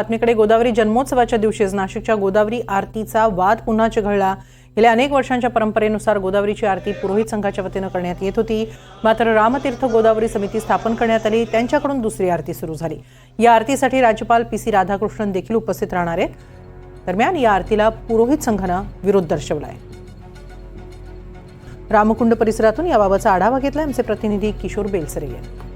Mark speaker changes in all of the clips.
Speaker 1: बातमीकडे गोदावरी जन्मोत्सवाच्या दिवशीच नाशिकच्या गोदावरी आरतीचा वाद पुन्हा चिघळला. गेल्या अनेक वर्षांच्या परंपरेनुसार गोदावरीची आरती पुरोहित संघाच्या वतीनं करण्यात येत होती. मात्र रामतीर्थ गोदावरी समिती स्थापन करण्यात आली. त्यांच्याकडून दुसरी आरती सुरू झाली. या आरतीसाठी राज्यपाल पी सी राधाकृष्णन देखील उपस्थित राहणार आहेत. दरम्यान या आरतीला पुरोहित संघानं विरोध दर्शवलाय. रामकुंड परिसरातून याबाबतचा आढावा घेतला. आमचे प्रतिनिधी किशोर बेलसरे यांनी.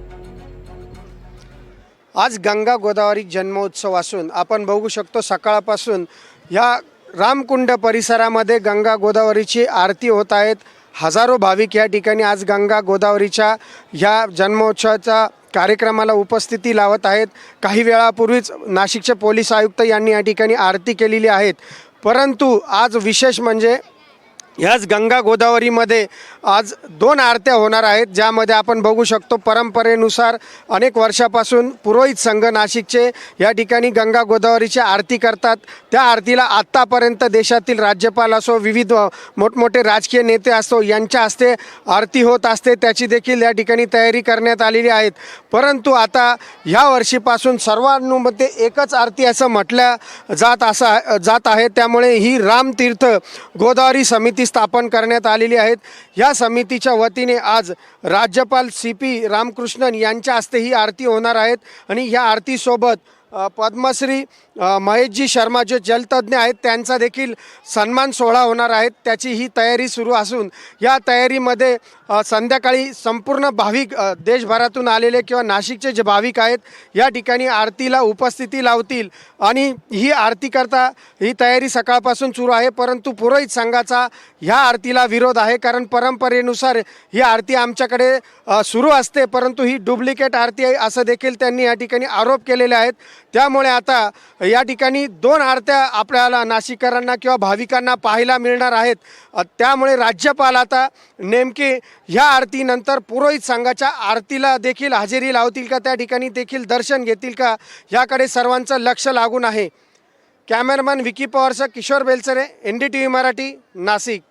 Speaker 2: आज गंगा गोदावरी जन्मोत्सव असून आपण बघू शकतो सकाळपासून या रामकुंड परिसरामध्ये गंगा गोदावरीची आरती होत आहेत. हजारो भाविक या ठिकाणी आज गंगा गोदावरीच्या ह्या जन्मोत्सवाच्या कार्यक्रमाला उपस्थिती लावत आहेत. काही वेळापूर्वीच नाशिकचे पोलीस आयुक्त यांनी या ठिकाणी आरती केलेली आहेत. परंतु आज विशेष म्हणजे ह्याच गंगा गोदावरीमध्ये आज दोन आरत्या होणार आहेत ज्यामध्ये आपण बघू शकतो परंपरेनुसार अनेक वर्षापासून पुरोहित संघ नाशिकचे या ठिकाणी गंगा गोदावरीची आरती करतात. त्या आरतीला आत्तापर्यंत देशातील राज्यपाल असो विविध मोठमोठे राजकीय नेते असो यांच्या हस्ते आरती होत असते. त्याची देखील या ठिकाणी तयारी करण्यात आलेली आहेत. परंतु आता ह्या वर्षीपासून सर्वांमध्ये एकच आरती असं म्हटल्या जात असं जात आहे. त्यामुळे ही रामतीर्थ गोदावरी समिती स्थापन करण्यात आलेली आहेत. या समितीच्या वतीने आज राज्यपाल सी पी रामकृष्णन यांच्या हस्ते ही आरती होणार आहेत आणि ह्या आरतीसोबत पद्मश्री महेशजी शर्मा जे जलतज्ञ आहेत त्यांचा देखील सन्मान सोहळा होणार आहेत त्याची ही तयारी सुरू असून या तयारीमध्ये संध्याकाळी संपूर्ण भाविक देशभरातून आलेले किंवा नाशिकचे जे भाविक आहेत या ठिकाणी आरतीला उपस्थिती लावतील. आणि ही आरती करता ही तयारी सकाळपासून सुरू आहे. परंतु पुरोहित संघाचा ह्या आरतीला विरोध आहे. कारण परंपरेनुसार ही आरती आमच्याकडे सुरू असते. परंतु ही डुप्लिकेट आरती आहे असं देखील त्यांनी या ठिकाणी आरोप केलेले आहेत. त्यामुळे आता या ठिकाणी दोन आरत्या आपल्याला नाशिककरांना किंवा भाविकांना पाहायला मिळणार आहेत. त्यामुळे राज्यपाल आता नेमके ह्या आरतीनंतर पुरोहित संघाच्या आरतीला देखील हजेरी लावतील का? त्या ठिकाणी देखील दर्शन घेतील का? याकडे सर्वांचं लक्ष लागून आहे. Cameraman Vicky पवारसह Kishor Belsare N D T V Marathi Nashik.